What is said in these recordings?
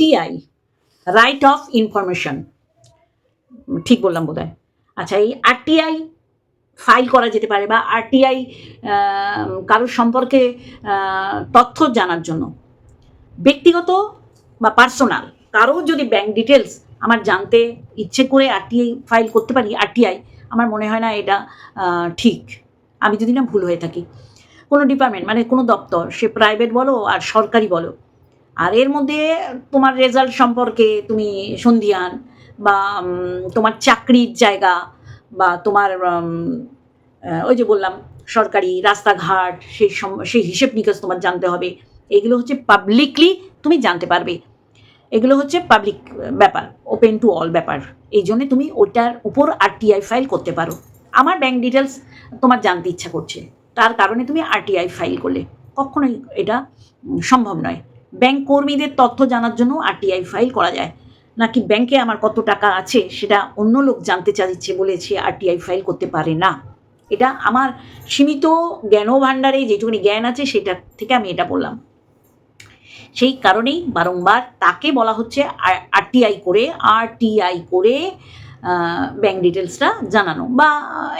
RTI right of information ঠিক বললাম বোধ হয় আচ্ছা এই আরটিআই ফাইল করা যেতে পারে বা আরটিআই কারোর সম্পর্কে তথ্য জানার জন্য। ব্যক্তিগত বা পার্সোনাল কারও যদি ব্যাংক ডিটেলস আমার জানতে ইচ্ছে করে আরটিআই ফাইল করতে পারি আরটিআই আমার মনে হয় না এটা ঠিক। আমি যদি না ভুল হয়ে থাকি। কোনো ডিপার্টমেন্ট মানে কোনো দপ্তর, সে প্রাইভেট বলো আর সরকারি বলো আর এর মধ্যে তোমার রেজাল্ট সম্পর্কে তুমি সন্ধিয়ান বা তোমার চাকরির জায়গা বা তোমার ওই যে বললাম, সরকারি রাস্তাঘাট সেই সম- সেই হিসেব নিকাশ তোমার জানতে হবে। এগুলো হচ্ছে পাবলিকলি তুমি জানতে পারবে। এগুলো হচ্ছে পাবলিক ব্যাপার ওপেন টু অল ব্যাপার। এই জন্যে তুমি ওটার উপর আরটিআই ফাইল করতে পারো। আমার ব্যাংক ডিটেলস তোমার জানতে ইচ্ছা করছে। তার কারণে তুমি আরটিআই ফাইল করলে। কখনোই এটা সম্ভব নয়। ব্যাংক কর্মীদের তথ্য জানার জন্য আরটিআই ফাইল করা যায়। নাকি ব্যাংকে আমার কত টাকা আছে সেটা অন্য লোক জানতে চাইছে বলে সে আরটিআই ফাইল করতে পারে না। এটা আমার সীমিত জ্ঞান ভাণ্ডারে যেটুকুনি জ্ঞান আছে সেটা থেকে আমি এটা বললাম। সেই কারণেই বারংবার তাকে বলা হচ্ছে আর আরটিআই করে আরটিআই করে ব্যাংক ডিটেলসটা জানানো। বা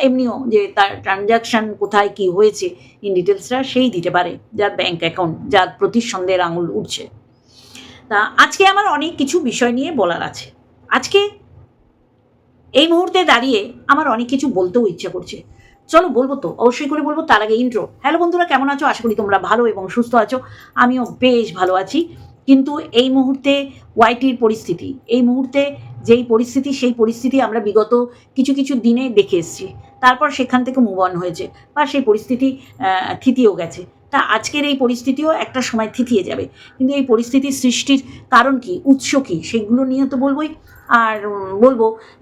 এমনিও যে তার ট্রানজ্যাকশান কোথায় কি হয়েছে ইন ডিটেলসটা সেই দিতে পারে, যার ব্যাংক অ্যাকাউন্ট যার প্রতি সন্দেহের আঙুল উঠছে তা আজকে আমার অনেক কিছু বিষয় নিয়ে বলার আছে। আজকে এই মুহূর্তে দাঁড়িয়ে আমার অনেক কিছু বলতেও ইচ্ছা করছে। চলো বলব তো, অবশ্যই করে বলব তার আগে ইন্ট্রো হ্যালো বন্ধুরা, কেমন আছো? আশা করি তোমরা ভালো এবং সুস্থ আছো। আমিও বেশ ভালো আছি। কিন্তু এই মুহূর্তে ওয়াইটির পরিস্থিতি, এই মুহূর্তে যেই পরিস্থিতি, সেই পরিস্থিতি আমরা বিগত কিছু কিছু দিনে দেখে এসেছি। তারপর সেখান থেকে মুভ অন হয়েছে বা সেই পরিস্থিতি থিতিয়েও গেছে। তা আজকের এই পরিস্থিতিও একটা সময় থিতিয়ে যাবে। কিন্তু এই পরিস্থিতির সৃষ্টির কারণ কি, উৎস কি, সেগুলো নিয়ে তো বলবোই। আর বলব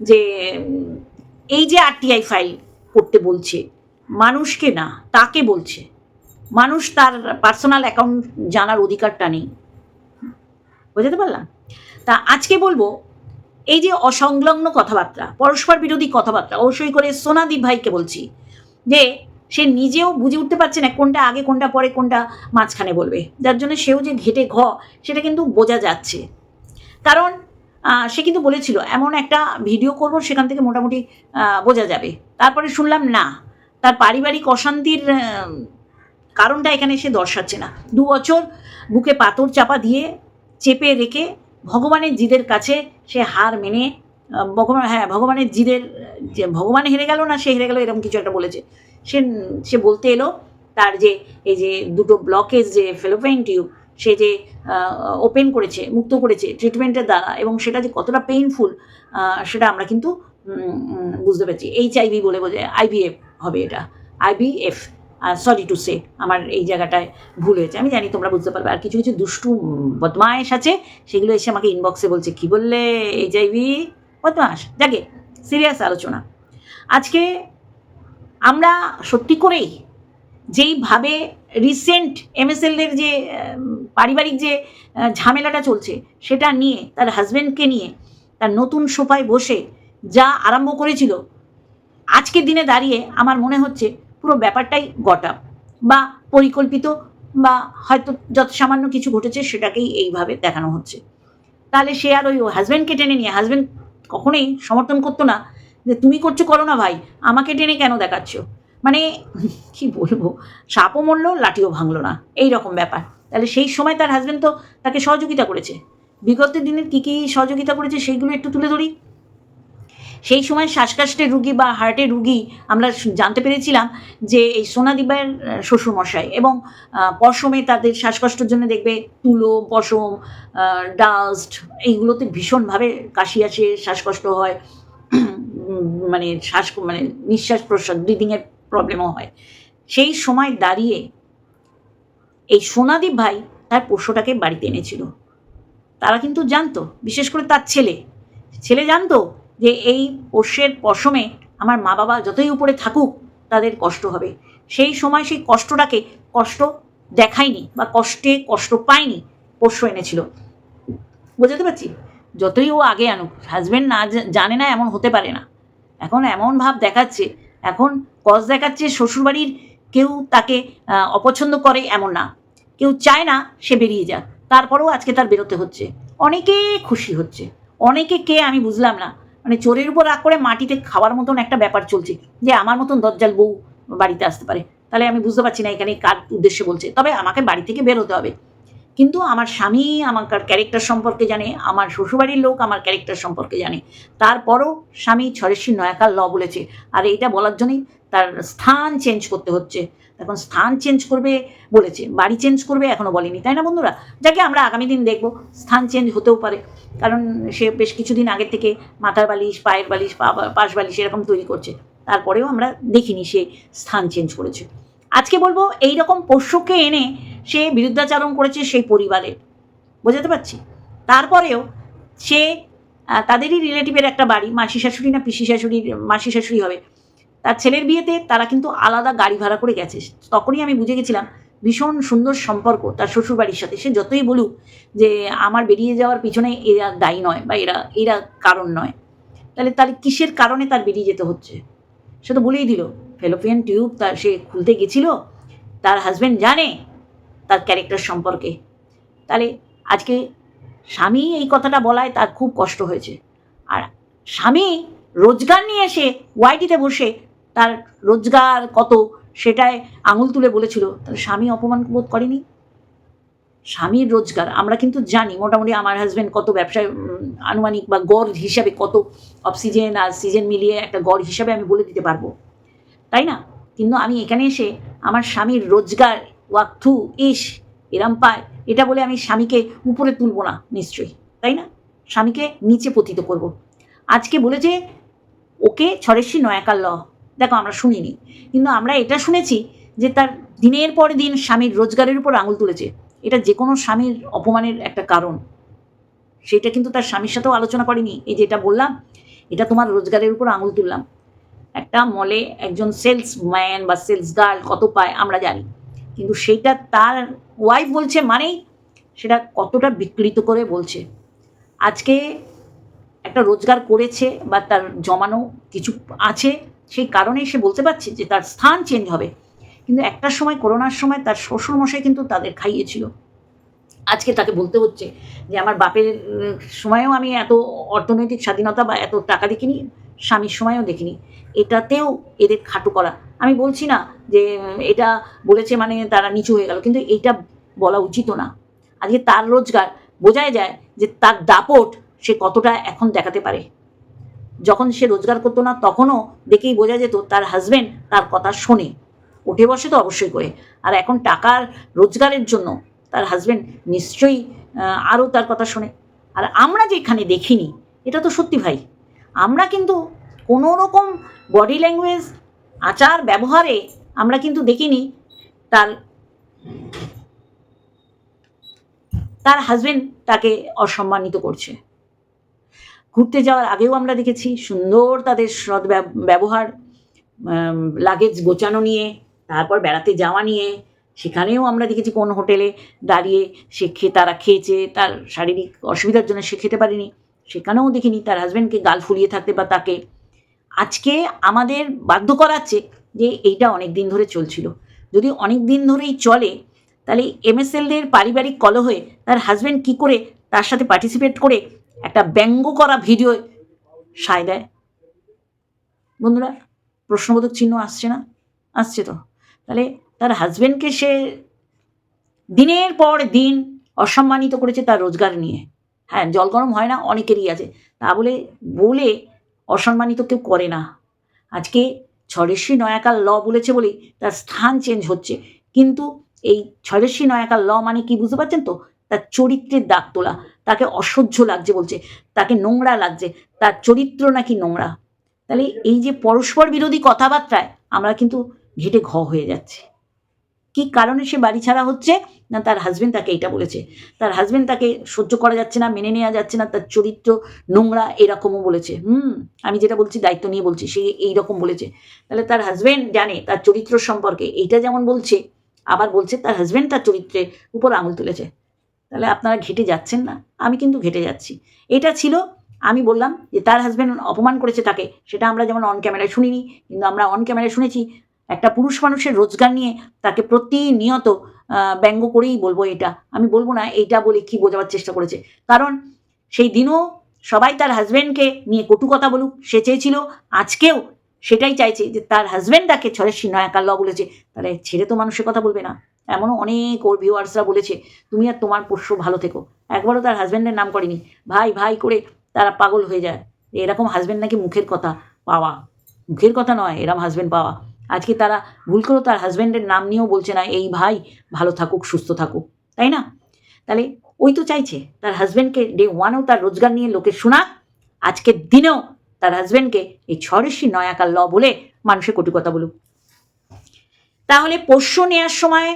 যে, এই যে আরটিআই ফাইল করতে বলছে, মানুষকে না, তাকে বলছে। মানুষ তার পার্সোনাল অ্যাকাউন্ট জানার অধিকারটা নেই। বোঝাতে পারলাম? তা আজকে বলব, এই যে অসংলগ্ন কথাবার্তা, পরস্পর বিরোধী কথাবার্তা, অবশ্যই করে সোনাদীপ ভাইকে বলছি যে, সে নিজেও বুঝে উঠতে পারছে না কোনটা আগে, কোনটা পরে, কোনটা মাঝখানে বলবে। যার জন্য সেও যে ঘেটে ঘ, সেটা কিন্তু বোঝা যাচ্ছে। কারণ সে কিন্তু বলেছিল, এমন একটা ভিডিও করব, সেখান থেকে মোটামুটি বোঝা যাবে। তারপরে শুনলাম, না। তার পারিবারিক অশান্তির কারণটা এখানে সে দর্শাচ্ছে না। দু বছর বুকে পাথর চাপা দিয়ে চেপে রেখে ভগবানের জিদের কাছে সে হার মেনে ভগবান হ্যাঁ ভগবানের জিদের, যে ভগবান হেরে গেল না, সে হেরে গেল, এরকম কিছু একটা বলেছে। সে সে বলতে এলো, তার যে, এই যে দুটো ব্লকেজ যে ফেলোপেন টিউব, সে যে ওপেন করেছে, মুক্ত করেছে ট্রিটমেন্টের দ্বারা, এবং সেটা যে কতটা পেইনফুল সেটা আমরা কিন্তু বুঝতে পারছি। এইচ আইভি বলে বোঝে আইভিএফ হবে এটা। আইভিএফ সরি টু সে আমার এই জায়গাটায় ভুল হয়েছে। আমি জানি তোমরা বুঝতে পারবে। আর কিছু কিছু দুষ্টু বদমায়েশ আছে, সেগুলো এসে আমাকে ইনবক্সে বলছে, কি বললে এইচ আইভি বদমাস যাকে সিরিয়াস আলোচনা। আজকে আমরা সত্যি করেই যেইভাবে রিসেন্ট এমএসএলের যে পারিবারিক যে ঝামেলাটা চলছে, সেটা নিয়ে, তার হাজব্যান্ডকে নিয়ে, তার নতুন সোফায় বসে যা আরম্ভ করেছিল, আজকের দিনে দাঁড়িয়ে আমার মনে হচ্ছে পুরো ব্যাপারটাই গটা বা পরিকল্পিত বা হয়তো যত সামান্য কিছু ঘটেছে সেটাকেই এইভাবে দেখানো হচ্ছে। তাহলে সে আর ওই হাজব্যান্ডকে টেনে নিয়ে হাজব্যান্ড কখনোই সমর্থন করতো না যে তুমি করছ করো না ভাই, আমাকে টেনে কেন দেখাচ্ছ? মানে কি বলব, সাপও মরলো, লাঠিও ভাঙলো না এই রকম ব্যাপার। তাহলে সেই সময় তার হাজব্যান্ড তো তাকে সহযোগিতা করেছে। বিগত দিনের কী কী সহযোগিতা করেছে সেইগুলো একটু তুলে ধরি। সেই সময় শ্বাসকষ্টের রুগী বা হার্টের রুগী আমরা জানতে পেরেছিলাম যে এই সোনাদিবার শ্বশুরমশাই এবং পশমে তাদের শ্বাসকষ্টের জন্য দেখবে তুলো, পশম ডাস্ট এইগুলোতে ভীষণভাবে কাশি আসে, শ্বাসকষ্ট হয় মানে শ্বাস মানে নিঃশ্বাস প্রশ্বাস ব্রিদিংয়ের প্রবলেমও হয়। সেই সময় দাঁড়িয়ে এই সোনাদীপ ভাই তার পোষ্যটাকে বাড়িতে এনেছিল। তারা কিন্তু জানতো, বিশেষ করে তার ছেলে। ছেলে জানতো যে এই পোষ্যের পশমে আমার মা বাবা যতই উপরে থাকুক, তাদের কষ্ট হবে। সেই সময় সেই কষ্টটাকে কষ্ট দেখায়নি বা কষ্টে কষ্ট পায়নি পোষ্য এনেছিল। বোঝাতে পারছি? যতই ও আগে আনুক হাজবেন্ড না জানে না এমন হতে পারে না। এখন এমন ভাব দেখাচ্ছে, এখন কজ দেখাচ্ছে শ্বশুরবাড়ির কেউ তাকে অপছন্দ করে এমন না। কেউ চায় না সে বেরিয়ে যাক। তারপরেও আজকে তার বেরোতে হচ্ছে। অনেকে খুশি হচ্ছে। অনেকে কে আমি বুঝলাম না। মানে চোরের উপর রাগ করে মাটিতে খাওয়ার মতন একটা ব্যাপার চলছে যে আমার মতন দজ্জাল বউ বাড়িতে আসতে পারে। তাহলে আমি বুঝতে পারছি না এখানে কার উদ্দেশ্যে বলছে। তবে আমাকে বাড়ি থেকে বের হতে হবে। কিন্তু আমার স্বামী আমার ক্যারেক্টার সম্পর্কে জানে, আমার শ্বশুরবাড়ির লোক আমার ক্যারেক্টার সম্পর্কে জানে। তারপরও স্বামী ছরেশ্বরী নয়াকার ল বলেছে। আর এইটা বলার জন্যই তার স্থান চেঞ্জ করতে হচ্ছে। এখন স্থান চেঞ্জ করবে বলেছে, বাড়ি চেঞ্জ করবে এখনও বলেনি, তাই না বন্ধুরা? যাকে আমরা আগামী দিন দেখব, স্থান চেঞ্জ হতেও পারে। কারণ সে বেশ কিছুদিন আগের থেকে মাথার বালিশ, পায়ের বালিশ পাশ বালিশ এরকম তৈরি করছে। তারপরেও আমরা দেখিনি সে স্থান চেঞ্জ করেছে। আজকে বলব এই রকম পোষ্যকে এনে সে বিরুদ্ধাচারণ করেছে সেই পরিবারের। বোঝাতে পারছি? তারপরেও সে তাদেরই রিলেটিভের একটা বাড়ি মাসি শাশুড়ি না পিসি শাশুড়ির মাসি শাশুড়ি হবে। তার ছেলের বিয়েতে তারা কিন্তু আলাদা গাড়ি ভাড়া করে গেছে। তখনই আমি বুঝে গেছিলাম, ভীষণ সুন্দর সম্পর্ক তার শ্বশুরবাড়ির সাথে। সে যতই বলুক যে আমার বেরিয়ে যাওয়ার পিছনে এরা দায়ী নয় বা এরা এরা কারণ নয়। তাহলে তাহলে কিসের কারণে তার বেরিয়ে যেতে হচ্ছে? সে তো বলেই দিল ফেলোপিয়ান টিউব তার, সে খুলতে গেছিল, তার হাজব্যান্ড জানে তার ক্যারেক্টার সম্পর্কে। তাহলে আজকে স্বামী এই কথাটা বলায় তার খুব কষ্ট হয়েছে। আর স্বামী রোজগার নিয়ে এসে ওয়াইটিতে বসে তার রোজগার কত সেটায় আঙুল তুলে বলেছিল। তাহলে স্বামী অপমান বোধ করেনি? স্বামীর রোজগার, আমরা কিন্তু জানি মোটামুটি আমার হাজব্যান্ড কত ব্যবসায় আনুমানিক বা গড় হিসাবে কত অক্সিজেন আর সিজন মিলিয়ে একটা গড় হিসাবে আমি বলে দিতে পারব। তাই না? কিন্তু আমি এখানে এসে আমার স্বামীর রোজগার ওয়াক্থু ইস এরাম পায়, এটা বলে আমি স্বামীকে উপরে তুলবো না, নিশ্চয়ই। তাই না? স্বামীকে নিচে পতিত করব। আজকে বলেছে, ওকে ছড়েসি নয়াকার ল দেখো, আমরা শুনিনি। কিন্তু আমরা এটা শুনেছি যে তার দিনের পর দিন স্বামীর রোজগারের উপর আঙুল তুলেছে। এটা যে কোনো স্বামীর অপমানের একটা কারণ। সেটা কিন্তু তার স্বামীর সাথেও আলোচনা করেনি। এই যে এটা বললাম, এটা তোমার রোজগারের উপর আঙুল তুললাম। একটা মলে একজন সেলস ম্যান বা সেলস গার্ল কত পায় আমরা জানি। কিন্তু সেইটা তার ওয়াইফ বলছে মানেই সেটা কতটা বিকৃত করে বলছে। আজকে একটা রোজগার করেছে বা তার জমানো কিছু আছে সেই কারণেই সে বলতে পারছে যে তার স্থান চেঞ্জ হবে। কিন্তু একটা সময়, করোনার সময় তার শ্বশুরমশাই কিন্তু তাদের খাইয়েছিল। আজকে তাকে বলতে হচ্ছে যে আমার বাপের সময়েও আমি এত অর্থনৈতিক স্বাধীনতা বা এত টাকা দেখিনি, স্বামীর সময়ও দেখিনি। এটাতেও এদের খাটো করা। আমি বলছি না যে এটা বলেছে মানে তারা নিচু হয়ে গেল, কিন্তু এইটা বলা উচিত না। আজকে তার রোজগার বোঝাই যায় যে তার দাপট সে কতটা এখন দেখাতে পারে। যখন সে রোজগার করতো না, তখনও দেখেই বোঝা যেত তার হাজবেন্ড তার কথা শোনে। উঠে বসে তো অবশ্যই করে। আর এখন টাকার রোজগারের জন্য তার হাজবেন্ড নিশ্চয়ই আরও তার কথা শোনে। আর আমরা যেখানে দেখিনি, এটা তো সত্যি ভাই। আমরা কিন্তু কোনো রকম বডি ল্যাঙ্গুয়েজ আচার, ব্যবহারে আমরা কিন্তু দেখিনি তার তার হাজবেন্ড তাকে অসম্মানিত করছে। ঘুরতে যাওয়ার আগেও আমরা দেখেছি সুন্দর তাদের ব্যব- ব্যবহার লাগেজ গোছানো নিয়ে, তারপর বেড়াতে যাওয়া নিয়ে, সেখানেও আমরা দেখেছি কোন হোটেলে দাঁড়িয়ে সে খেয়ে তারা খেয়েছে, তার শারীরিক অসুবিধার জন্য সে খেতে পারেনি, সেখানেও দেখিনি তার হাজব্যান্ডকে গাল ফুলিয়ে থাকতে বা তাকে। আজকে আমাদের বাধ্য করাচ্ছে যে এইটা অনেক দিন ধরে চলছিল। যদি অনেক দিন ধরেই চলে, তাহলে এমএসএলদের পারিবারিক কলহে তার হাজব্যান্ড কি করে তার সাথে পার্টিসিপেট করে একটা ব্যঙ্গ করা ভিডিও সায় দেয়। বন্ধুরা, প্রশ্নবোধক চিহ্ন আসছে না? আসছে তো। তাহলে তার হাজব্যান্ডকে সে দিনের পর দিন অসম্মানিত করেছে তার রোজগার নিয়ে। হ্যাঁ জল গরম হয় না, অনেকেরই আছে। তা বলে বলে অসম্মানিত কেউ করে না। আজকে ছড়েশ্বরী নয়াকার ল বলেছে বলেই তার স্থান চেঞ্জ হচ্ছে। কিন্তু এই ছড়েশ্বরী নয়াকার ল মানে কি বুঝতে পারছেন তো? তার চরিত্রের দাগ তোলা, তাকে অসহ্য লাগছে বলছে, তাকে নোংরা লাগছে, তার চরিত্র নাকি নোংরা। তাহলে এই যে পরস্পর বিরোধী কথাবার্তায় আমরা কিন্তু ঘেটে ঘ হয়ে যাচ্ছে। কি কারণে সে বাড়ি ছাড়া হচ্ছে? না, তার হাজবেন্ড তাকে এইটা বলেছে। তার হাজবেন্ড তাকে সহ্য করা যাচ্ছে না, মেনে নেওয়া যাচ্ছে না, তার চরিত্র নোংরা এরকমও বলেছে। হুম, আমি যেটা বলছি দায়িত্ব নিয়ে বলছি, সে এইরকম বলেছে। তাহলে তার হাজবেন্ড জানে তার চরিত্র সম্পর্কে, এইটা যেমন বলছে, আবার বলছে তার হাজবেন্ড তার চরিত্রের উপর আঙুল তুলেছে। তাহলে আপনারা ঘেটে যাচ্ছেন না। আমি কিন্তু ঘেটে যাচ্ছি। এটা ছিল, আমি বললাম যে তার হাজব্যান্ড অপমান করেছে তাকে। সেটা আমরা যেমন অন ক্যামেরায় শুনিনি, কিন্তু আমরা অন ক্যামেরায় শুনেছি, একটা পুরুষ মানুষের রোজগার নিয়ে তাকে প্রতিনিয়ত ব্যঙ্গ করেই বলব এটা। আমি বলব না, এইটা বলে কি বোঝাবার চেষ্টা করেছে। কারণ সেই দিনও সবাই তার হাজব্যান্ডকে নিয়ে কটু কথা বলুক, সে চেয়েছিল। আজকেও সেটাই চাইছে যে তার হাজব্যান্ড তাকে নয়াকার ল বলেছে। তাহলে ছেড়ে তো মানুষের কথা বলবে না। এমনও অনেক ওর ভিউয়ার্সরা বলেছে, তুমি আর তোমার পোষ্য ভালো থেকো। একবারও তার হাজব্যান্ডের নাম করেনি। ভাই ভাই করে তারা পাগল হয়ে যায়। এরকম হাজব্যান্ড নাকি মুখের কথা? পাওয়া মুখের কথা নয় এরকম হাজব্যান্ড পাওয়া। আজকে তারা ভুল করেও তার হাজব্যান্ডের নাম নিয়েও বলছে না, এই ভাই, ভালো থাকুক, সুস্থ থাকুক। তাই না? তাহলে ওই তো চাইছে, তার হাজব্যান্ডকে ডে ওয়ানেও তার রোজগার নিয়ে লোকে শোনাক আজকের দিনেও তার হাজব্যান্ডকে এই ছরেশি নয়াকার ল বলে মানুষের কটু কথা বলুক। তাহলে পোষ্য নেওয়ার সময়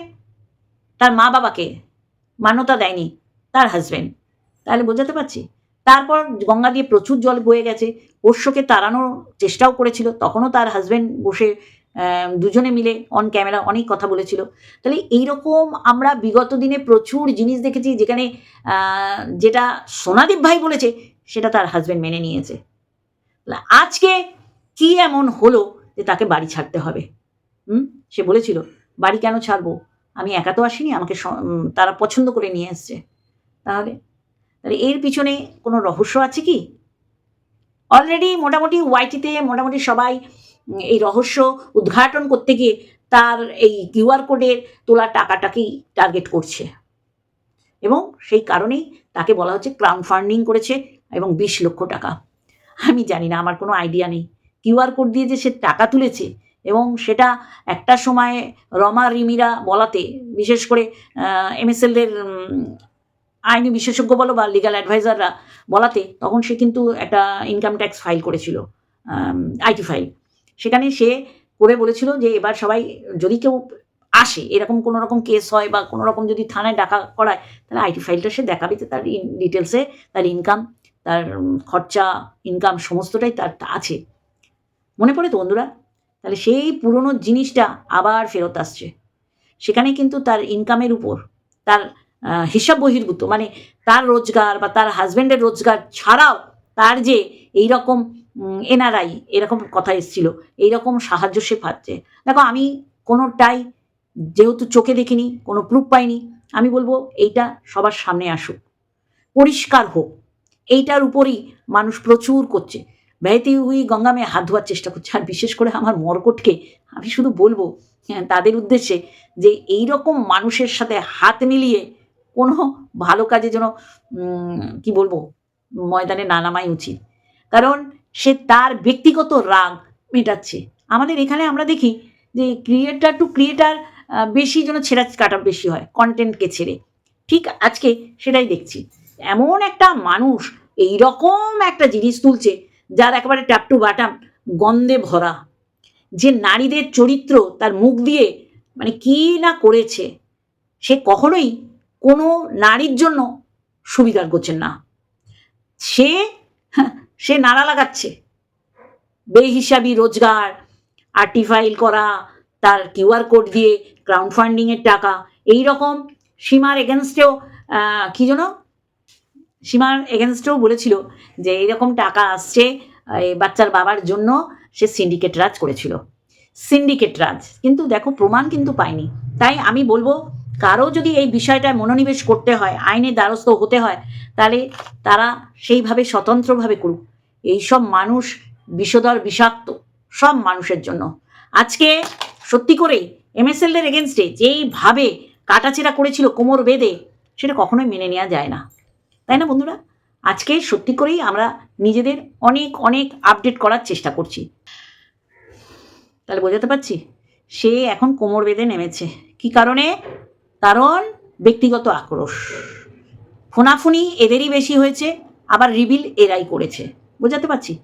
তার মা বাবাকে মান্যতা দেয়নি, তার হাজব্যান্ড তাহলে বোঝাতে পারছি? তারপর গঙ্গা দিয়ে প্রচুর জল বয়ে গেছে, পোষ্যকে তাড়ানোর চেষ্টাও করেছিল, তখনও তার হাজব্যান্ড বসে দুজনে মিলে অন ক্যামেরা অনেক কথা বলেছিল। তাহলে এইরকম আমরা বিগত দিনে প্রচুর জিনিস দেখেছি যেখানে যেটা সোনাদীপ ভাই বলেছে, সেটা তার হাজব্যান্ড মেনে নিয়েছে। আজকে কি এমন হলো যে তাকে বাড়ি ছাড়তে হবে? হুম? সে বলেছিল, বাড়ি কেন ছাড়বো? আমি একা তো আসিনি, আমাকে তারা পছন্দ করে নিয়ে এসছে তাহলে তাহলে এর পিছনে কোনো রহস্য আছে কি? অলরেডি মোটামুটি ওয়াইটিতে মোটামুটি সবাই এই রহস্য উদ্ঘাটন করতে গিয়ে তার এই কিউআর কোডের তোলা টাকাটাকেই টার্গেট করছে। এবং সেই কারণেই তাকে বলা হচ্ছে ক্রাউন ফান্ডিং করেছে এবং বিশ লক্ষ টাকা। আমি জানি না, আমার কোনো আইডিয়া নেই। কিউআর কোড দিয়ে যে সে টাকা তুলেছে এবং সেটা একটা সময় রমা রিমিরা বলাতে, বিশেষ করে এমএসএলদের আইনি বিশেষজ্ঞ বলো বা লিগাল অ্যাডভাইজাররা বলাতে, তখন সে কিন্তু একটা ইনকাম ট্যাক্স ফাইল করেছিল আইটি ফাইল সেখানে সে করে বলেছিল যে এবার সবাই যদি কেউ আসে, এরকম কোনো রকম কেস হয় বা কোনো রকম যদি থানায় ডাকা করায়, তাহলে আইটি ফাইলটা সে দেখাবে তার ডিটেলসে তার ইনকাম তার খরচা ইনকাম সমস্তটাই তার আছে। মনে পড়ে তো বন্ধুরা? তাহলে সেই পুরনো জিনিসটা আবার ফেরত আসছে। সেখানে কিন্তু তার ইনকামের উপর, তার হিসাব বহির্ভূত মানে তার রোজগার বা তার হাজব্যান্ডের রোজগার ছাড়াও তার যে এই রকম এনআরআই এরকম কথা এসেছিল, এইরকম সাহায্য সে পাচ্ছে। দেখো, আমি কোনোটাই যেহেতু চোখে দেখিনি, কোনো প্রুফ পাইনি, আমি বলব এইটা সবার সামনে আসুক। পরিষ্কার হোক, এইটার উপরই মানুষ প্রচুর করছে। বেহতি হুই গঙ্গা মেয়ে হাত ধোয়ার চেষ্টা করছে। আর বিশেষ করে আমার মর্কটকে আমি শুধু বলব হ্যাঁ, তাদের উদ্দেশ্যে যে এই রকম মানুষের সাথে হাত মিলিয়ে কোনো ভালো কাজে যেন কি বলব ময়দানে না নামাই উচিত। কারণ সে তার ব্যক্তিগত রাগ মেটাচ্ছে। আমাদের এখানে আমরা দেখি যে ক্রিয়েটার টু ক্রিয়েটার বেশি যেন ছেঁড়া কাটা বেশি হয় কন্টেন্টকে ছেড়ে। ঠিক আজকে সেটাই দেখছি। এমন একটা মানুষ এই রকম একটা জিনিস তুলছে যার একেবারে ট্যাপ টু বাটাম গন্ধে ভরা। যে নারীদের চরিত্র তার মুখ দিয়ে মানে কি না করেছে, সে কখনোই কোনো নারীর জন্য সুবিধার করছেন না। সে সে নাড়া লাগাচ্ছে। বেহিসাবি রোজগার আর্টিফাইল করা, তার কিউআর কোড দিয়ে ক্রাউড ফান্ডিংয়ের টাকা এই রকম সীমার এগেনস্টেও কী যেন সীমার এগেনস্টেও বলেছিল যে এইরকম টাকা আসছে বাচ্চার বাবার জন্য সে সিন্ডিকেট রাজ করেছিল। সিন্ডিকেট রাজ। কিন্তু দেখো, প্রমাণ কিন্তু পায়নি। তাই আমি বলব, কারও যদি এই বিষয়টায় মনোনিবেশ করতে হয় আইনের দ্বারস্থ হতে হয়, তাহলে তারা সেইভাবে স্বতন্ত্রভাবে করুক। এইসব মানুষ বিষধর, বিষাক্ত, সব মানুষের জন্য। আজকে সত্যি করেই এমএসএলদের এগেনস্টে যেইভাবে কাটাছেড়া করেছিল কোমর বেঁধে, সেটা কখনোই মেনে নেওয়া যায় না। তাই না বন্ধুরা? আজকে সত্যি করেই আমরা নিজেদের অনেক অনেক আপডেট করার চেষ্টা করছি। তাহলে বোঝাতে পারছি? সে এখন কোমর বেঁধে নেমেছে। কি কারণে? কারণ ব্যক্তিগত আক্রোশ। ফোনাফুনি এদেরই বেশি হয়েছে, আবার রিবিল এরাই করেছে। বোঝাতে পারছি?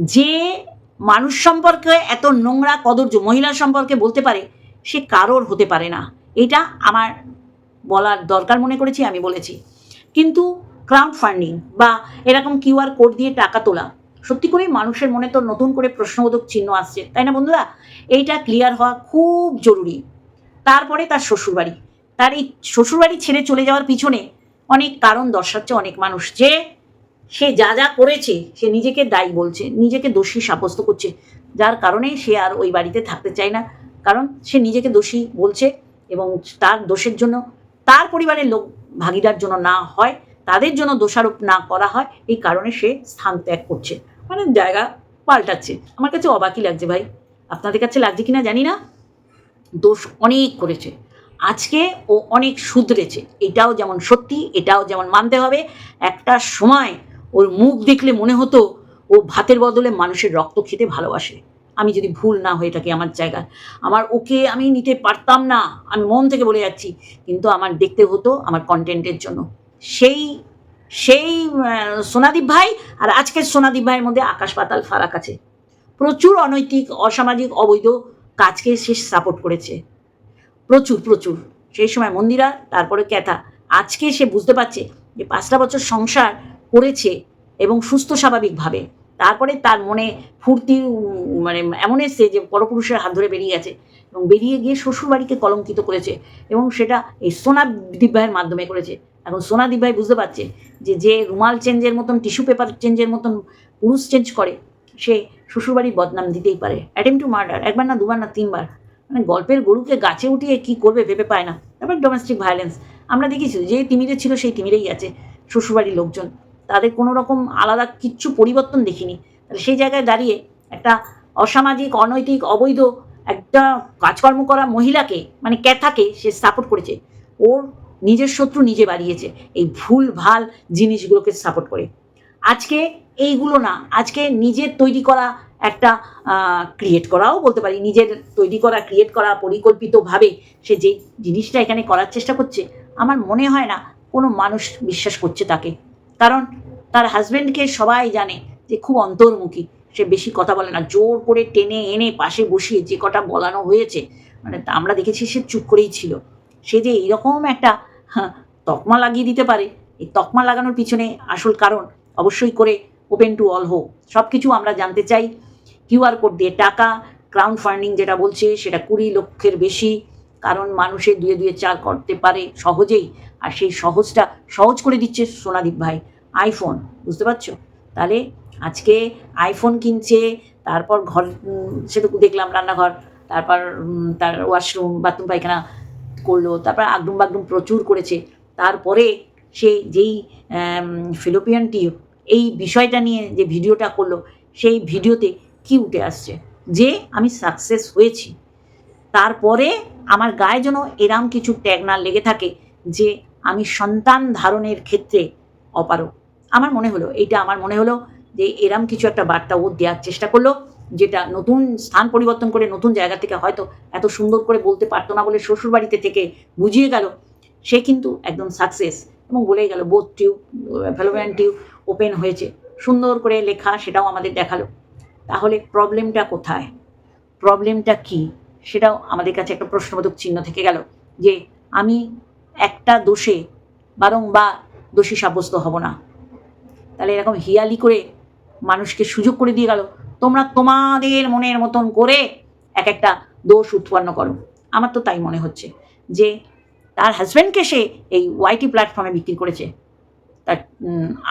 যে মানুষ সম্পর্কে এত নোংরা কদর্য মহিলা সম্পর্কে বলতে পারে, সে কারোর হতে পারে না। এটা আমার বলার দরকার মনে করেছি, আমি বলেছি। কিন্তু ক্রাউড ফান্ডিং বা এরকম কিউআর কোড দিয়ে টাকা তোলা। সত্যি করেই মানুষের মনে তো নতুন করে প্রশ্নবোধক চিহ্ন আসছে, তাই না বন্ধুরা? এইটা ক্লিয়ার হওয়া খুব জরুরি। তারপরে তার শ্বশুরবাড়ি। তার এই শ্বশুরবাড়ি ছেড়ে চলে যাওয়ার পিছনে অনেক কারণ দর্শাচ্ছে অনেক মানুষ যে সে যা যা করেছে, সে নিজেকে দায়ী বলছে, নিজেকে দোষী সাব্যস্ত করছে। যার কারণে সে আর ওই বাড়িতে থাকতে চায় না। কারণ সে নিজেকে দোষী বলছে এবং তার দোষের জন্য তার পরিবারের লোক ভাগিদার জন্য না হয়। তাদের জন্য দোষারোপ না করা হয়, এই কারণে সে স্থান ত্যাগ করছে। মানে জায়গা পাল্টাচ্ছে। আমার কাছে অবাকই লাগছে ভাই। আপনাদের কাছে লাগছে কিনা জানি না। দোষ অনেক করেছে। আজকে ও অনেক শুধরেছে। এটাও যেমন সত্যি, এটাও যেমন মানতে হবে। একটা সময় ওর মুখ দেখলে মনে হতো ও ভাতের বদলে মানুষের রক্ত খেতে ভালোবাসে। আমি যদি ভুল না হয়ে থাকি আমার জায়গায়। আমার ওকে আমি নিতে পারতাম না। আমি মন থেকে বলে যাচ্ছি। কিন্তু আমার দেখতে হতো আমার কন্টেন্টের জন্য। সেই সেই সোনাদীপ ভাই আর আজকের সোনাদীপ ভাইয়ের মধ্যে আকাশ পাতাল ফারাক আছে। প্রচুর অনৈতিক, অসামাজিক, অবৈধ কাজকে সে সাপোর্ট করেছে। প্রচুর প্রচুর। সেই সময় মন্দিরা, তারপরে ক্যাথা আজকে সে বুঝতে পারছে যে পাঁচটা বছর সংসার করেছে এবং সুস্থ স্বাভাবিকভাবে। তারপরে তার মনে ফুর্তি মানে এমন এসছে যে পরপুরুষের হাত ধরে বেরিয়ে গেছে এবং বেরিয়ে গিয়ে শ্বশুরবাড়িকে কলঙ্কিত করেছে এবং সেটা এই সোনা দিব্যাইয়ের মাধ্যমে করেছে। এখন সোনা ভাই বুঝতে পারছে যে যে রুমাল চেঞ্জের মতন, টিস্যু পেপার চেঞ্জের মতন পুরুষ চেঞ্জ করে, সে শ্বশুরবাড়ির বদনাম দিতেই পারে। অ্যাটেম্প টু মার্ডার একবার না দুবার না তিনবার। মানে গল্পের গরুকে গাছে উঠিয়ে কি করবে ভেবে পায় না। তারপর ডোমেস্টিক ভায়োলেন্স আমরা দেখেছি যে তিমিরে ছিল সেই তিমিরেই আছে শ্বশুরবাড়ির লোকজন। তাদের কোনো রকম আলাদা কিচ্ছু পরিবর্তন দেখিনি। তাহলে সেই জায়গায় দাঁড়িয়ে একটা অসামাজিক, অনৈতিক, অবৈধ একটা কাজকর্ম করা মহিলাকে মানে ক্যাথাকে সে সাপোর্ট করেছে। ওর নিজের শত্রু নিজে বাড়িয়েছে। এই ভুল, ভালো জিনিসগুলোকে সাপোর্ট করে। আজকে এইগুলো না, আজকে নিজের তৈরি করা একটা ক্রিয়েট করাও বলতে পারি। নিজের তৈরি করা ক্রিয়েট করা, পরিকল্পিতভাবে সে যে জিনিসটা এখানে করার চেষ্টা করছে, আমার মনে হয় না কোনো মানুষ বিশ্বাস করছে তাকে। কারণ তার হাজব্যান্ডকে সবাই জানে যে খুব অন্তর্মুখী। সে বেশি কথা বলে না, জোর করে টেনে এনে পাশে বসিয়ে যে কটা বলানো হয়েছে মানে আমরা দেখেছি সে চুপ করেই ছিল। সে যে এইরকম একটা তকমা লাগিয়ে দিতে পারে। এই তকমা লাগানোর পিছনে আসল কারণ অবশ্যই করে ওপেন টু অল হোক। সব কিছু আমরা জানতে চাই। কিউআর কোড দিয়ে টাকা ক্রাউড ফান্ডিং যেটা বলছে, সেটা কুড়ি লক্ষের বেশি। কারণ মানুষের দুয়ে দুয়ে চার করতে পারে সহজেই। আর সেই সহজটা সহজ করে দিচ্ছে সোনাদীপ ভাই। আইফোন, বুঝতে পারছ? তাহলে আজকে আইফোন কিনছে, তারপর ঘর সেটুকু দেখলাম রান্নাঘর, তারপর তার ওয়াশরুম, বাথরুম, পায়খানা। করল, তারপর আগডুম বাগডুম প্রচুর করেছে। তারপরে সে যেই ফিলোপিয়ানটি এই বিষয়টা নিয়ে যে ভিডিওটা করল, সেই ভিডিওতে কি উঠে আসছে? যে আমি সাকসেস হয়েছি। তারপরে আমার গায়ে যেন এরাম কিছু ট্যাগ না লেগে থাকে যে আমি সন্তান ধারণের ক্ষেত্রে অপারক আমার মনে হলো, এইটা আমার মনে হলো যে এরাম কিছু একটা বার্তা ও দেওয়ার চেষ্টা করল। যেটা নতুন স্থান পরিবর্তন করে নতুন জায়গা থেকে হয়তো এত সুন্দর করে বলতে পারতো না বলে শ্বশুরবাড়িতে থেকে বুঝিয়ে গেল, সে কিন্তু একদম সাকসেস এবং বলেই গেল both tube fallopian tube open হয়েছে। সুন্দর করে লেখা সেটাও আমাদের দেখাল। তাহলে প্রবলেমটা কোথায়? প্রবলেমটা কি? সেটাও আমাদের কাছে একটা প্রশ্নবোধক চিহ্ন থেকে গেল যে আমি একটা দোষে বারংবার দোষী সাব্যস্ত হব না। তাহলে এরকম হিয়ালি করে মানুষকে সুযোগ করে দিয়ে গেল তোমরা তোমাদের মনের মতন করে এক একটা দোষ উৎপন্ন করো। আমার তো তাই মনে হচ্ছে যে তার হাজব্যান্ডকে সে এই ওয়াইটি প্ল্যাটফর্মে বিক্রি করেছে। তার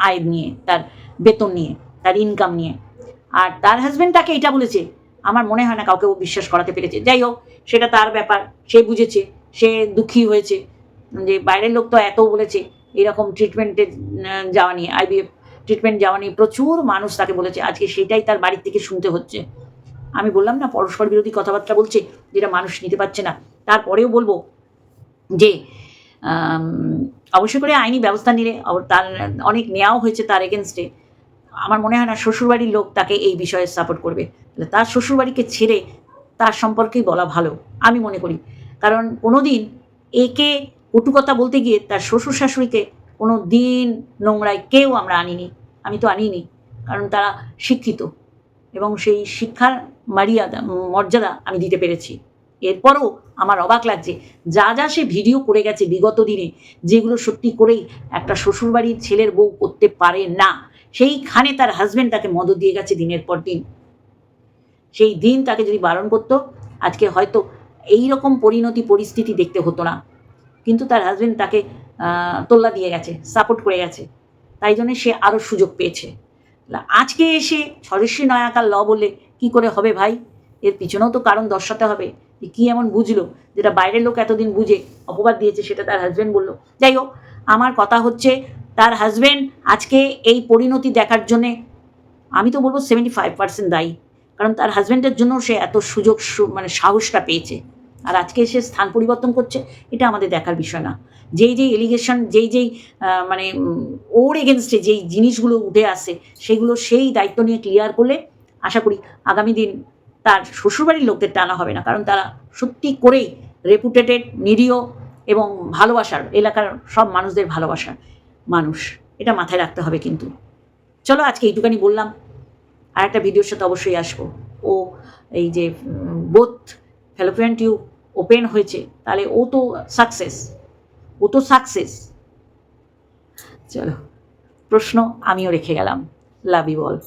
আয় নিয়ে, তার বেতন নিয়ে, তার ইনকাম নিয়ে। আর তার হাজব্যান্ড তাকে এটা বলেছে, আমার মনে হয় না কাউকে ও বিশ্বাস করাতে পেরেছে। যাই হোক, সেটা তার ব্যাপার, সে বুঝেছে, সে দুঃখী হয়েছে। যে বাইরের লোক তো এত বলেছে, এরকম ট্রিটমেন্টে যাওয়া নিয়ে আইবিএফ ট্রিটমেন্ট যাওয়া নিয়ে প্রচুর মানুষ তাকে বলেছে, আজকে সেটাই তার বাড়ির থেকে শুনতে হচ্ছে। আমি বললাম, না, পরস্পর বিরোধী কথাবার্তা বলছে, যেটা মানুষ নিতে পারছে না। তারপরেও বলব যে অবশ্যই করে আইনি ব্যবস্থা নিলে তার অনেক নেওয়াও হয়েছে তার এগেনস্টে আমার মনে হয় না, শ্বশুরবাড়ির লোক তাকে এই বিষয়ে সাপোর্ট করবে। তার শ্বশুরবাড়িকে ছেড়ে তার সম্পর্কেই বলা ভালো, আমি মনে করি। কারণ কোনো দিন একে কটু কথা বলতে গিয়ে তার শ্বশুর শাশুড়িকে কোনো দিন নোংরায় কেউ আমরা আনিনি, আমি তো আনিনি, কারণ তারা শিক্ষিত এবং সেই শিক্ষার মারিয়াদা, মর্যাদা আমি দিতে পেরেছি। এরপরও আমার অবাক লাগছে, যা যা সে ভিডিও করে গেছে বিগত দিনে, যেগুলো সত্যি করেই একটা শ্বশুরবাড়ির ছেলের বউ করতে পারে না, সেইখানে তার হাজবেন্ড তাকে মদত দিয়ে গেছে দিনের পর দিন। সেই দিন তাকে যদি বারণ করতো, আজকে হয়তো এই রকম পরিণতি পরিস্থিতি দেখতে হতো না। কিন্তু তার হাজবেন্ড তাকে তোল্লা দিয়ে গেছে সাপোর্ট করে গেছে। তাই জন্য সে আরও সুযোগ পেয়েছে। আজকে এসে স্বদেশী নয়াকার ল বলে কি করে হবে ভাই? এর পিছনেও তো কারণ দর্শাতে হবে। যে কী এমন বুঝলো? যেটা বাইরের লোক এতদিন বুঝে অপবাদ দিয়েছে, সেটা তার হাজব্যান্ড বলল। যাই হোক, আমার কথা হচ্ছে তার হাজব্যান্ড আজকে এই পরিণতি দেখার জন্যে, আমি তো বলব সেভেন্টি ফাইভ পার্সেন্ট দায়ী। কারণ তার হাজব্যান্ডের জন্য সে এত সুযোগ মানে সাহসটা পেয়েছে। আর আজকে সে স্থান পরিবর্তন করছে, এটা আমাদের দেখার বিষয় না। যেই যেই এলিগেশন যেই যেই মানে ওর এগেনস্টে যেই জিনিসগুলো উঠে আসে, সেগুলো সেই দায়িত্ব নিয়ে ক্লিয়ার করলে আশা করি আগামী দিন তার শ্বশুরবাড়ির লোকদের টানা হবে না, কারণ তারা সত্যি করেই রেপুটেটেড নিরীহ এবং ভালোবাসার এলাকার সব মানুষদের ভালোবাসার মানুষ। এটা মাথায় রাখতে হবে কিন্তু। চলো আজকে এইটুকানি বললাম। আর একটা ভিডিওর সাথে অবশ্যই আসব। ও এই যে বোথ ফেলোপিয়ান টিউব ওপেন হয়েছে তাহলে ও তো সাকসেস ও তো সাকসেস চলো। প্রশ্ন আমিও রেখে গেলাম। Love you all